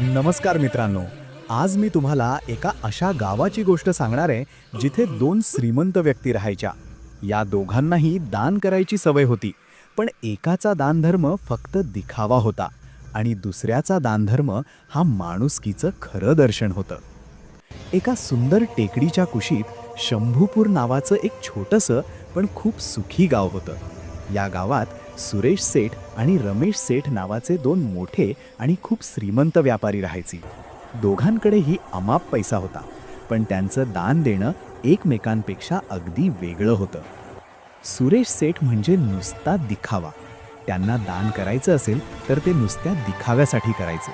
नमस्कार मित्रांनो. आज मी तुम्हाला एका अशा गावाची गोष्ट सांगणार आहे जिथे दोन श्रीमंत व्यक्ती राहायच्या. या दोघांनाही दान करायची सवय होती पण एकाचा दानधर्म फक्त दिखावा होता आणि दुसऱ्याचा दानधर्म हा माणुसकीचं खरं दर्शन होतं. एका सुंदर टेकडीच्या कुशीत शंभूपूर नावाचं एक छोटंसं पण खूप सुखी गाव होतं. या गावात सुरेश सेठ आणि रमेश सेठ नावाचे दोन मोठे आणि खूप श्रीमंत व्यापारी राहायचे. दोघांकडेही अमाप पैसा होता पण त्यांचं दान देणं एकमेकांपेक्षा अगदी वेगळं होतं. सुरेश सेठ म्हणजे नुसता दिखावा. त्यांना दान करायचं असेल तर ते नुसत्या दिखाव्यासाठी करायचे.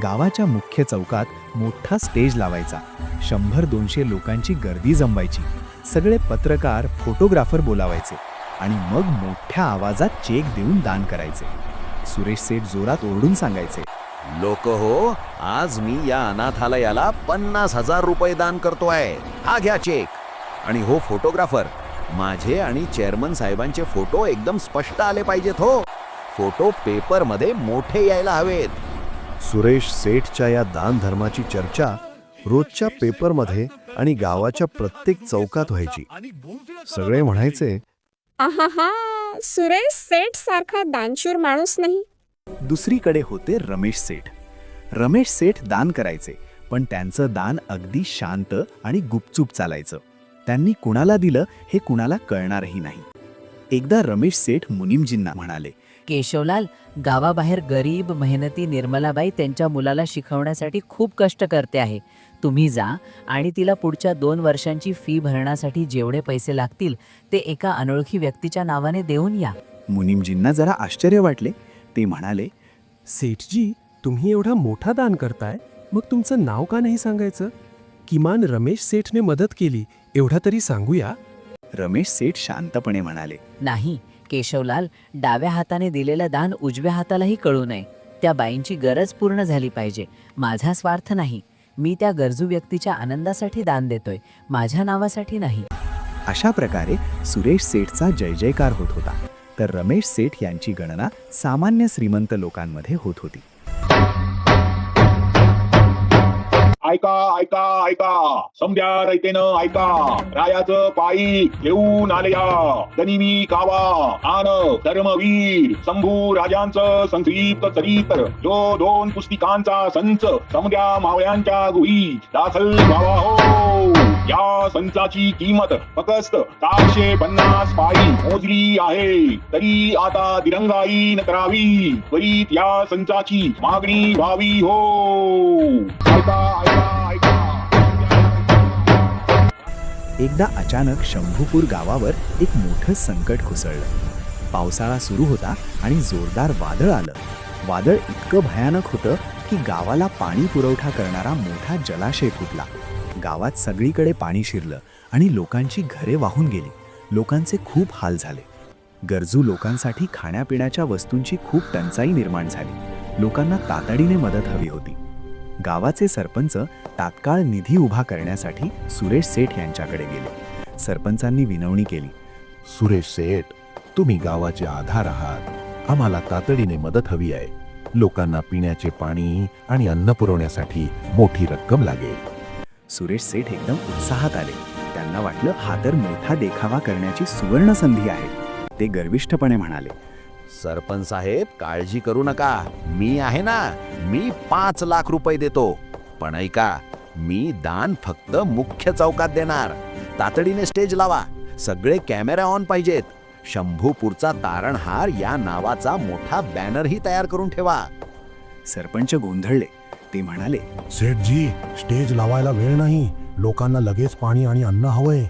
गावाच्या मुख्य चौकात मोठा स्टेज लावायचा. शंभर दोनशे लोकांची गर्दी जमवायची. सगळे पत्रकार फोटोग्राफर बोलावायचे. आणि मग मोठ्या आवाजात चेक देऊन दान करायचे. सुरेश सेठ जोरात ओरडून सांगायचे लोक हो आज मी या अनाथालयाला पन्नास हजार रुपये दान करतो आहे हा घ्या चेक. आणि हो फोटोग्राफर माझे आणि चेअरमन साहेबांचे फोटो एकदम स्पष्ट आले पाहिजेत हो. फोटो पेपरमध्ये मोठे यायला हवेत. सुरेश सेठच्या या दान धर्माची चर्चा रोजच्या पेपरमध्ये आणि गावाच्या प्रत्येक चौकात व्हायची. सगळे म्हणायचे आहाहा सुरेश सेठ सारखा दानशूर माणूस नाही. दुसरीकडे होते रमेश सेठ. रमेश सेठ दान करायचे पण त्यांचं दान अगदी शांत आणि गुपचूप चालायचं. त्यांनी कुणाला दिलं हे कुणाला कळणारही नाही. एकदा रमेश सेठ मुनीमजींना म्हणाले केशवलाल गावाबाहेर गरीब मेहनती निर्मलाबाई त्यांच्या मुलाला शिकवण्यासाठी खूप कष्ट करते आहे. तुम्ही जा आणि तिला पुढच्या दोन वर्षांची फी भरण्यासाठी जेवढे पैसे लागतील ते एका अनोळखी व्यक्तीच्या नावाने देऊन या. मुनीमजींना जरा आश्चर्य वाटले. ते म्हणाले सेठजी तुम्ही एवढा मोठा दान करताय. मग तुमचं नाव का नाही सांगायचं? किमान रमेश सेठने मदत केली एवढा तरी सांगूया. रमेश सेठ शांतपणे म्हणाले नाही केशवलाल डाव्या हाताने दिलेलं दान उजव्या हातालाही कळू नये. त्या बाईंची गरज पूर्ण झाली पाहिजे. माझा स्वार्थ नाही. मी त्या गरजू व्यक्तीच्या आनंदासाठी दान देतोय. माझ्या नावासाठी नाही. अशा प्रकारे सुरेश सेठचा जय जयकार होत होता. तर रमेश सेठ यांची गणना सामान्य श्रीमंत लोकांमध्ये होत होती. ऐका ऐका ऐका. समद्या रयतेनं ऐका. रायाचं पायी घेऊन आलया. गनिमी कावा. आन धर्मवीर. शंभू राजांचं संक्षिप्त चरित्र. जो दोन पुस्तिकांचा संच समद्या मावळ्यांच्या गुही दाखल व्हावा हो. या संचाची किंमत फक्त चारशे पन्नास पायी मोजली आहे. तरी आता दिरंगाई न करावी. त्वरित या संचाची मागणी व्हावी हो. ऐका ऐका. एकदा अचानक शंभूपूर गावावर एक मोठं संकट कोसळलं. पावसाळा सुरू होता आणि जोरदार वादळ आलं. वादळ इतकं भयानक होतं की गावाला पाणी पुरवठा करणारा मोठा जलाशय फुटला. गावात सगळीकडे पाणी शिरलं आणि लोकांची घरे वाहून गेली. लोकांचे खूप हाल झाले. गरजू लोकांसाठी खाण्यापिण्याच्या वस्तूंची खूप टंचाई निर्माण झाली. लोकांना तातडीने मदत हवी होती. गावाचे सरपंच तात्काळ निधी उभा करण्यासाठी सुरेश सेठ यांच्याकडे गेले. सरपंचांनी विनवणी केली. सुरेश सेठ तुम्ही गावाचे आधार आहात. आम्हाला तातडीने मदत हवी आहे. लोकांना पिण्याचे पाणी आणि अन्न पुरवण्यासाठी मोठी रक्कम लागेल. सुरेश सेठ एकदम उत्साहात आले. त्यांना वाटलं हा तर मोठा देखावा करण्याची सुवर्ण संधी आहे. ते गर्विष्ठपणे म्हणाले सरपंच साहेब काळजी करू नका. मी आहे ना मी पाच लाख रुपये देतो. पण ऐका मी दान फक्त मुख्य चौकात देणार. तातडीने स्टेज लावा. सगळे कॅमेरा ऑन पाहिजेत. शंभूपूरचा तारणहार या नावाचा मोठा बॅनरही तयार करून ठेवा. सरपंच गोंधळले. ते म्हणाले सेठजी स्टेज लावायला वेळ नाही. लोकांना लगेच पाणी आणि अन्न हवंय.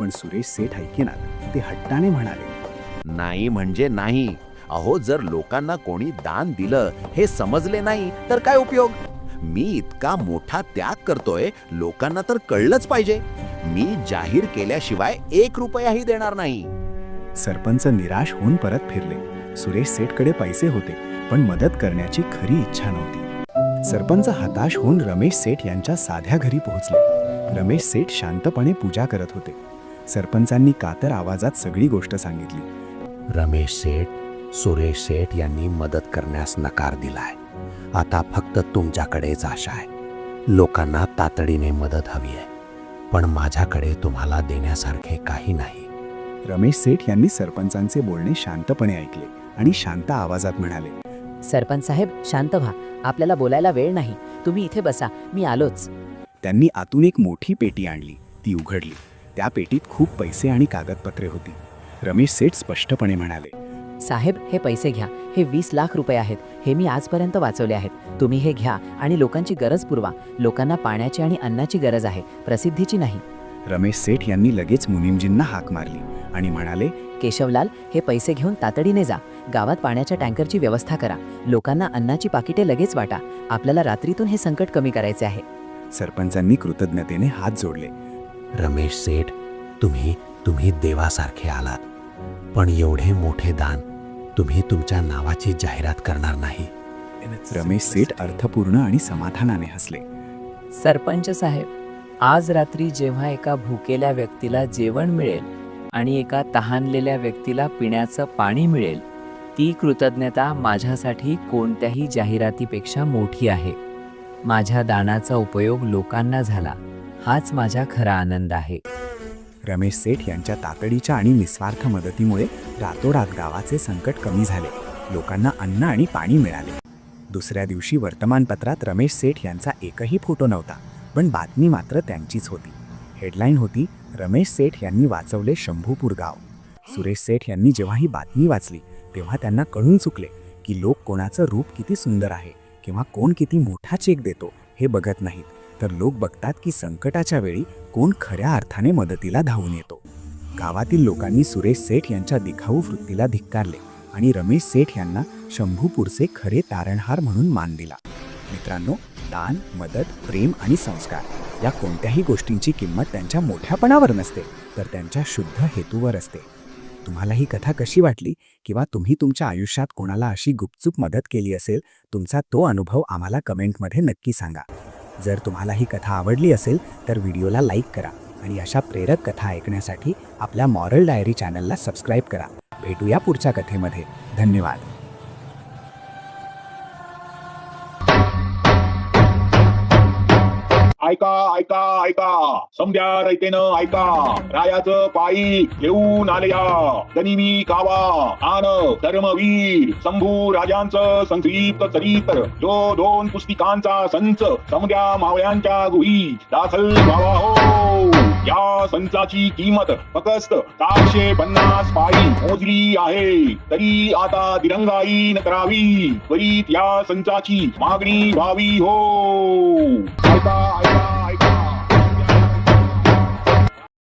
पण सुरेश सेठ ऐकेनात. ते हट्टाने म्हणाले नाही म्हणजे नाही. अहो जर लोकांना कोणी दान दिलं हे समजले नाही तर काय उपयोग? मी इतका मोठा त्याग करतोय लोकांना तर कळलंच पाहिजे. मी जाहीर केल्याशिवाय एक रुपयाही देणार नाही. सरपंच निराश होऊन परत फिरले. सुरेश सेठकडे पैसे होते पण मदत करण्याची खरी इच्छा नव्हती. सरपंच हताश होऊन रमेश सेठ यांच्या साध्या घरी पोहोचले. रमेश सेठ शांतपणे पूजा करत होते. सरपंचांनी कातर आवाजात सगळी गोष्ट सांगितली. रमेश सेठ सुरेश सेठ यांनी मदत करण्यास नकार दिलाय. आता फक्त तुमच्याकडेच आशा आहे. लोकांना तातडीने मदत हवी आहे. पण माझ्याकडे तुम्हाला देण्यासारखे काही नाही. रमेश सेठ यांनी सरपंचांचे बोलणे शांतपणे ऐकले आणि शांत आवाजात म्हणाले सरपंच साहेब शांत व्हा. आपल्याला बोलायला वेळ नाही. तुम्ही इथे बसा. मी आलोच. त्यांनी आतून एक मोठी पेटी आणली. ती उघडली. त्या पेटीत खूप पैसे आणि कागदपत्रे होती. रमेश सेठ स्पष्टपणे म्हणाले साहेब हे पैसे घ्या. हे वीस लाख रुपये आहेत. हे मी आजपर्यंत वाचवले आहेत. तुम्ही हे घ्या आणि लोकांची गरज पुरवा. लोकांना पाण्याची आणि अन्नाची गरज आहे. प्रसिद्धीची नाही. रमेश सेठ यांनी लगेच मुनीमजींना हाक मारली आणि म्हणाले केशवलाल हे पैसे घेऊन तातडीने जा. गावात पाण्याच्या टँकरची व्यवस्था करा. लोकांना अन्नाची पाकिटे लगेच वाटा. आपल्याला रात्रीतून हे संकट कमी करायचे आहे. सरपंचांनी कृतज्ञतेने हात जोडले. रमेश सेठ तुम्ही तुम्ही देवासारखे आलात. पण एवढे मोठे दान तुम्ही तुमच्या नावाची जाहिरात करणार नाही. रमेश सेठ अर्थपूर्ण आणि समाधानाने हसले. सरपंच साहेब आज रात्री जेव्हा एका भुकेल्या व्यक्तीला जेवण मिळेल आणि एका तहानलेल्या व्यक्तीला पिण्याचं पाणी मिळेल ती कृतज्ञता माझ्यासाठी कोणत्याही जाहिरातीपेक्षा मोठी आहे. माझ्या दानाचा उपयोग लोकांना झाला. हाच माझा खरा आनंद आहे. रमेश सेठ यांच्या तातडीच्या आणि निस्वार्थ मदतीमुळे रातोरात गावाचे संकट कमी झाले. लोकांना अन्न आणि पाणी मिळाले. दुसऱ्या दिवशी वर्तमानपत्रात रमेश सेठ यांचा एकही फोटो नव्हता पण बातमी मात्र त्यांचीच होती. हेडलाईन होती रमेश सेठ यांनी वाचवले शंभूपूर गाव. सुरेश सेठ यांनी जेव्हा ही बातमी वाचली तेव्हा त्यांना कळून चुकले की लोक कोणाचं रूप किती सुंदर आहे किंवा कोण किती मोठा चेक देतो हे बघत नाहीत. तर लोक बघतात की संकटाच्या वेळी कोण खऱ्या अर्थाने मदतीला धावून येतो. गावातील लोकांनी सुरेश सेठ यांच्या दिखाऊ वृत्तीला धिक्कारले आणि रमेश सेठ यांना शंभूपूरचे खरे तारणहार म्हणून मान दिला. मित्रांनो दान मदत प्रेम आणि संस्कार या कोणत्याही गोष्टींची किंमत त्यांच्या मोठ्यापणावर नसते तर त्यांच्या शुद्ध हेतूवर असते. तुम्हाला ही कथा कशी वाटली किंवा तुम्ही तुमच्या आयुष्यात कोणाला अशी गुपचूप मदत केली असेल तुमचा तो अनुभव आम्हाला कमेंटमध्ये नक्की सांगा. जर तुम्हाला ही कथा आवडली असेल तर व्हिडिओला लाईक करा आणि अशा प्रेरक कथा ऐकण्यासाठी आपल्या मॉरल डायरी चॅनलला सबस्क्राईब करा. भेटूया पुढच्या कथेमध्ये. धन्यवाद. ऐका ऐका ऐका. समद्या रयतेनं ऐका. रायाचं पायी घेऊन आलया. गनिमी कावा. आन धर्मवीर. शंभू राजांचं संक्षिप्त चरित्र. जो दोन पुस्तिकांचा संच समद्या मावळ्यांच्या गुही दाखल व्हावा हो. या संचाची किंमत फक्त चारशे पन्नास पायी मोजली आहे. तरी आता दिरंगाई न करावी. त्वरित या संचाची मागणी व्हावी हो. ऐका ऐका